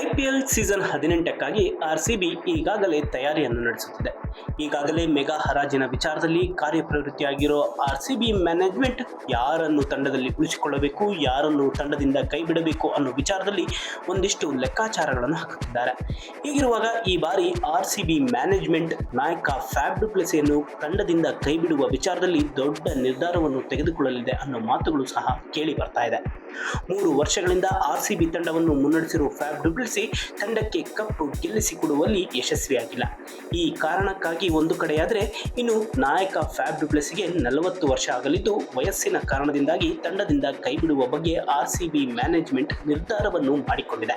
IPL season ಹದಿನೆಂಟಕ್ಕಾಗಿ R C B ಈಗಾಗಲೇ ತಯಾರಿಯನ್ನು ನಡೆಸುತ್ತಿದೆ. ಈಗಾಗಲೇ ಮೆಗಾ ಹರಾಜಿನ ವಿಚಾರದಲ್ಲಿ ಕಾರ್ಯಪ್ರವೃತ್ತಿಯಾಗಿರೋ ಆರ್ ಸಿ ಬಿ ಮ್ಯಾನೇಜ್ಮೆಂಟ್ ಯಾರನ್ನು ತಂಡದಲ್ಲಿ ಉಳಿಸಿಕೊಳ್ಳಬೇಕು, ಯಾರನ್ನು ತಂಡದಿಂದ ಕೈಬಿಡಬೇಕು ಅನ್ನೋ ವಿಚಾರದಲ್ಲಿ ಒಂದಿಷ್ಟು ಲೆಕ್ಕಾಚಾರಗಳನ್ನು ಹಾಕುತ್ತಿದ್ದಾರೆ. ಹೀಗಿರುವಾಗ ಈ ಬಾರಿ ಆರ್ ಸಿ ಬಿ ಮ್ಯಾನೇಜ್ಮೆಂಟ್ ನಾಯಕ ಫ್ಯಾಬ್ ಡುಪ್ಲೆಸಿಯನ್ನು ತಂಡದಿಂದ ಕೈಬಿಡುವ ವಿಚಾರದಲ್ಲಿ ದೊಡ್ಡ ನಿರ್ಧಾರವನ್ನು ತೆಗೆದುಕೊಳ್ಳಲಿದೆ ಅನ್ನೋ ಮಾತುಗಳು ಸಹ ಕೇಳಿ ಬರ್ತಾ ಇದೆ. ಮೂರು ವರ್ಷಗಳಿಂದ ಆರ್ ಸಿ ಬಿ ತಂಡವನ್ನು ಮುನ್ನಡೆಸಿರುವ ಫ್ಯಾಬ್ ಡುಪ್ಲೆಸಿ ತಂಡಕ್ಕೆ ಕಪ್ಪು ಗೆಲ್ಲಿಸಿಕೊಡುವಲ್ಲಿ ಯಶಸ್ವಿಯಾಗಿಲ್ಲ. ಈ ಕಾರಣಕ್ಕಾಗಿ ಒಂದು ಕಡೆಯಾದರೆ ಇನ್ನು ನಾಯಕ ಫ್ಯಾಬ್ ಡುಪ್ಲೆಸಿಗೆ ನಲವತ್ತು ವರ್ಷ ಆಗಲಿದ್ದು ವಯಸ್ಸಿನ ಕಾರಣದಿಂದಾಗಿ ತಂಡದಿಂದ ಕೈಬಿಡುವ ಬಗ್ಗೆ ಆರ್ಸಿಬಿ ಮ್ಯಾನೇಜ್ಮೆಂಟ್ ನಿರ್ಧಾರವನ್ನು ಮಾಡಿಕೊಂಡಿದೆ.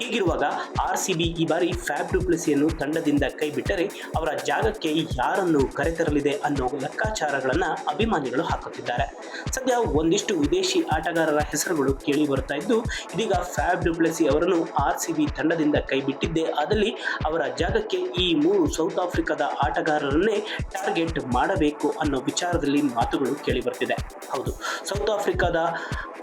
ಹೀಗಿರುವಾಗ ಆರ್ಸಿಬಿ ಈ ಬಾರಿ ಫ್ಯಾಬ್ ಡುಪ್ಲೆಸಿಯನ್ನು ತಂಡದಿಂದ ಕೈಬಿಟ್ಟರೆ ಅವರ ಜಾಗಕ್ಕೆ ಯಾರನ್ನು ಕರೆತರಲಿದೆ ಅನ್ನೋ ಲೆಕ್ಕಾಚಾರಗಳನ್ನು ಅಭಿಮಾನಿಗಳು ಹಾಕುತ್ತಿದ್ದಾರೆ. ಸದ್ಯ ಒಂದಿಷ್ಟು ವಿದೇಶಿ ಆಟಗಾರರ ಹೆಸರುಗಳು ಕೇಳಿ ಬರ್ತಾ ಇದ್ದು, ಇದೀಗ ಫ್ಯಾಬ್ ಡುಪ್ಲೆಸಿ ಅವರನ್ನು ಆರ್ ಸಿ ಬಿ ತಂಡದಿಂದ ಕೈಬಿಟ್ಟಿದ್ದೆ. ಆದಲ್ಲಿ ಅವರ ಜಾಗಕ್ಕೆ ಈ ಮೂರು ಸೌತ್ ಆಫ್ರಿಕಾದ ಆಟಗಾರರನ್ನೇ ಟಾರ್ಗೆಟ್ ಮಾಡಬೇಕು ಅನ್ನೋ ವಿಚಾರದಲ್ಲಿ ಮಾತುಗಳು ಕೇಳಿ ಬರ್ತಿದೆ ಹೌದು, ಸೌತ್ ಆಫ್ರಿಕಾದ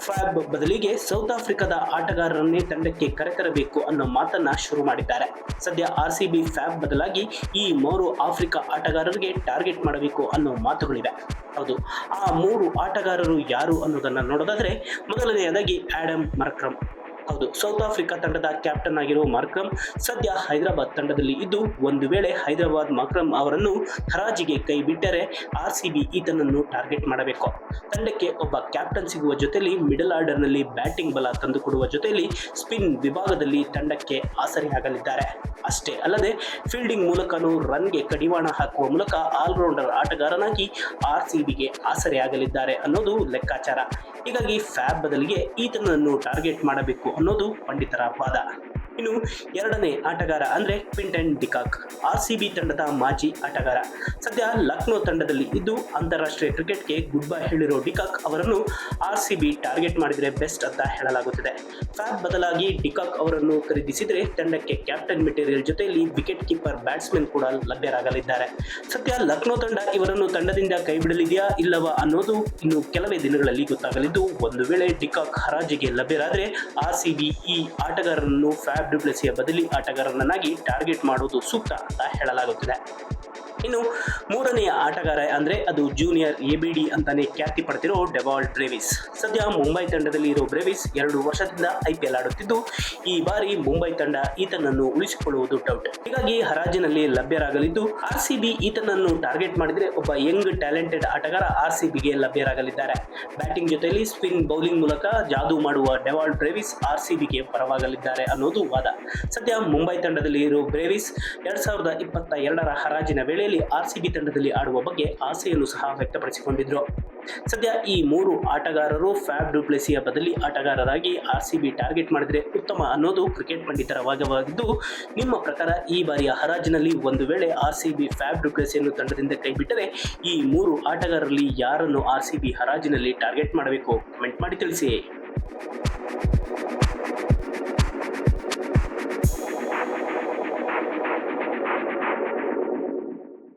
ಫ್ಯಾಬ್ ಬದಲಿಗೆ ಸೌತ್ ಆಫ್ರಿಕಾದ ಆಟಗಾರರನ್ನೇ ತಂಡಕ್ಕೆ ಕರೆತರಬೇಕು ಅನ್ನೋ ಮಾತನ್ನ ಶುರು ಮಾಡಿದ್ದಾರೆ. ಸದ್ಯ ಆರ್ ಸಿ ಬಿ ಫ್ಯಾಬ್ ಬದಲಾಗಿ ಈ ಮೂರು ಆಫ್ರಿಕಾ ಆಟಗಾರರಿಗೆ ಟಾರ್ಗೆಟ್ ಮಾಡಬೇಕು ಅನ್ನೋ ಮಾತುಗಳಿವೆ ಹೌದು, ಆ ಮೂರು ಆಟಗಾರರು ಯಾರು ಅನ್ನೋದನ್ನ ನೋಡೋದಾದ್ರೆ, ಮೊದಲನೆಯದಾಗಿ ಆಡಮ್ ಮರ್ಕ್ರಮ್. ಹೌದು ಸೌತ್ ಆಫ್ರಿಕಾ ತಂಡದ ಕ್ಯಾಪ್ಟನ್ ಆಗಿರುವ ಮಾರ್ಕ್ರಮ್ ಸದ್ಯ ಹೈದರಾಬಾದ್ ತಂಡದಲ್ಲಿ ಇದ್ದು, ಒಂದು ವೇಳೆ ಹೈದರಾಬಾದ್ ಮಾರ್ಕ್ರಮ್ ಅವರನ್ನು ಹರಾಜಿಗೆ ಕೈ ಬಿಟ್ಟರೆ ಆರ್ ಸಿ ಬಿ ಈತನನ್ನು ಟಾರ್ಗೆಟ್ ಮಾಡಬೇಕು. ತಂಡಕ್ಕೆ ಒಬ್ಬ ಕ್ಯಾಪ್ಟನ್ ಸಿಗುವ ಜೊತೆಯಲ್ಲಿ ಮಿಡಲ್ ಆರ್ಡರ್ನಲ್ಲಿ ಬ್ಯಾಟಿಂಗ್ ಬಲ ತಂದುಕೊಡುವ ಜೊತೆಯಲ್ಲಿ ಸ್ಪಿನ್ ವಿಭಾಗದಲ್ಲಿ ತಂಡಕ್ಕೆ ಆಸರೆಯಾಗಲಿದ್ದಾರೆ ಅಷ್ಟೇ ಅಲ್ಲದೆ ಫೀಲ್ಡಿಂಗ್ ಮೂಲಕನೂ ರನ್ಗೆ ಕಡಿವಾಣ ಹಾಕುವ ಮೂಲಕ ಆಲ್ರೌಂಡರ್ ಆಟಗಾರನಾಗಿ ಆರ್ ಸಿ ಬಿಗೆ ಆಸರೆಯಾಗಲಿದ್ದಾರೆ ಅನ್ನೋದು ಲೆಕ್ಕಾಚಾರ. ಹೀಗಾಗಿ ಫ್ಯಾಬ್ ಬದಲಿಗೆ ಈತನನ್ನು ಟಾರ್ಗೆಟ್ ಮಾಡಬೇಕು ಅನ್ನೋದು ಪಂಡಿತರ ವಾದ. ಇನ್ನು ಎರಡನೇ ಆಟಗಾರ ಅಂದ್ರೆ Quinton de Kock, R C B ತಂಡದ ಮಾಜಿ ಆಟಗಾರ. ಸದ್ಯ ಲಕ್ನೋ ತಂಡದಲ್ಲಿ ಇದ್ದು ಅಂತಾರಾಷ್ಟ್ರೀಯ ಕ್ರಿಕೆಟ್ಗೆ ಗುಡ್ ಬೈ ಹೇಳಿರೋ ಡಿಕಾಕ್ ಅವರನ್ನು ಆರ್ ಸಿ ಬಿ ಟಾರ್ಗೆಟ್ ಮಾಡಿದರೆ ಬೆಸ್ಟ್ ಅಂತ ಹೇಳಲಾಗುತ್ತಿದೆ. ಫ್ಯಾಬ್ ಬದಲಾಗಿ ಡಿಕಾಕ್ ಅವರನ್ನು ಖರೀದಿಸಿದರೆ ತಂಡಕ್ಕೆ ಕ್ಯಾಪ್ಟನ್ ಮೆಟೀರಿಯಲ್ ಜೊತೆಯಲ್ಲಿ ವಿಕೆಟ್ ಕೀಪರ್ ಬ್ಯಾಟ್ಸ್ಮನ್ ಕೂಡ ಲಭ್ಯರಾಗಲಿದ್ದಾರೆ. ಸದ್ಯ ಲಕ್ನೋ ತಂಡ ಇವರನ್ನು ತಂಡದಿಂದ ಕೈಬಿಡಲಿದೆಯಾ ಇಲ್ಲವಾ ಅನ್ನೋದು ಇನ್ನು ಕೆಲವೇ ದಿನಗಳಲ್ಲಿ ಗೊತ್ತಾಗಲಿದ್ದು, ಒಂದು ವೇಳೆ ಡಿಕಾಕ್ ಹರಾಜಿಗೆ ಲಭ್ಯರಾದರೆ ಆರ್ ಸಿ ಬಿ ಈ ಆಟಗಾರರನ್ನು ಫ್ಯಾಬ್ ಡುಪ್ಲೆಸಿಯ ಬದಲಿ ಆಟಗಾರರನ್ನಾಗಿ ಟಾರ್ಗೆಟ್ ಮಾಡುವುದು ಸೂಕ್ತ ಅಂತ ಹೇಳಲಾಗುತ್ತಿದೆ. ಇನ್ನು ಮೂರನೆಯ ಆಟಗಾರ ಅಂದ್ರೆ ಅದು ಜೂನಿಯರ್ ಎ ಬಿ ಡಿ ಅಂತಾನೆ ಖ್ಯಾತಿ ಪಡೆದಿರೋ ಡೆವಾಲ್ಡ್ ಬ್ರೇವಿಸ್ ಸದ್ಯ ಮುಂಬೈ ತಂಡದಲ್ಲಿ ಇರೋ ಬ್ರೇವಿಸ್ ಎರಡು ವರ್ಷದಿಂದ ಐ ಪಿ ಎಲ್ ಆಡುತ್ತಿದ್ದು, ಈ ಬಾರಿ ಮುಂಬೈ ತಂಡ ಈತನನ್ನು ಉಳಿಸಿಕೊಳ್ಳುವುದು ಡೌಟ್ ಹೀಗಾಗಿ ಹರಾಜಿನಲ್ಲಿ ಲಭ್ಯರಾಗಲಿದ್ದು ಆರ್ ಸಿ ಬಿ ಈತನನ್ನು ಟಾರ್ಗೆಟ್ ಮಾಡಿದರೆ ಒಬ್ಬ ಯಂಗ್ ಟ್ಯಾಲೆಂಟೆಡ್ ಆಟಗಾರ ಆರ್ ಸಿ ಬಿಗೆ ಲಭ್ಯರಾಗಲಿದ್ದಾರೆ. ಬ್ಯಾಟಿಂಗ್ ಜೊತೆಯಲ್ಲಿ ಸ್ಪಿನ್ ಬೌಲಿಂಗ್ ಮೂಲಕ ಜಾದೂ ಮಾಡುವ ಡೆವಾಲ್ಡ್ ಬ್ರೇವಿಸ್ ಆರ್ ಸಿ ಬಿಗೆ ಪರವಾಗಲಿದ್ದಾರೆ ಅನ್ನೋದು ವಾದ. ಸದ್ಯ ಮುಂಬೈ ತಂಡದಲ್ಲಿ ಇರೋ ಬ್ರೇವಿಸ್ ಎರಡ್ ಸಾವಿರದ ಇಪ್ಪತ್ತ ಎರಡರ ಹರಾಜಿನ ವೇಳೆಯಲ್ಲಿ ಆರ್ ಸಿ ಬಿ ತಂಡದಲ್ಲಿ ಆಡುವ ಬಗ್ಗೆ ಆಸೆಯನ್ನು ಸಹ ವ್ಯಕ್ತಪಡಿಸಿಕೊಂಡಿದ್ರು. ಸದ್ಯ ಈ ಮೂರು ಆಟಗಾರರು ಫ್ಯಾಬ್ ಡುಪ್ಲೆಸಿಯ ಬದಲಿ ಆಟಗಾರರಾಗಿ ಆರ್ ಟಾರ್ಗೆಟ್ ಮಾಡಿದರೆ ಉತ್ತಮ ಅನ್ನೋದು ಕ್ರಿಕೆಟ್ ಪಂಡಿತರ ವಾದವಾಗಿದ್ದು ನಿಮ್ಮ ಪ್ರಕಾರ ಈ ಬಾರಿಯ ಹರಾಜಿನಲ್ಲಿ ಒಂದು ವೇಳೆ ಆರ್ ಸಿ ಬಿ ಫ್ಯಾಬ್ ಡುಪ್ಲೆಸಿಯನ್ನು ತಂಡದಿಂದ ಕೈಬಿಟ್ಟರೆ ಈ ಮೂರು ಆಟಗಾರರಲ್ಲಿ ಯಾರನ್ನು ಆರ್ ಸಿ ಹರಾಜಿನಲ್ಲಿ ಟಾರ್ಗೆಟ್ ಮಾಡಬೇಕು? ಕಮೆಂಟ್ ಮಾಡಿ ತಿಳಿಸಿ.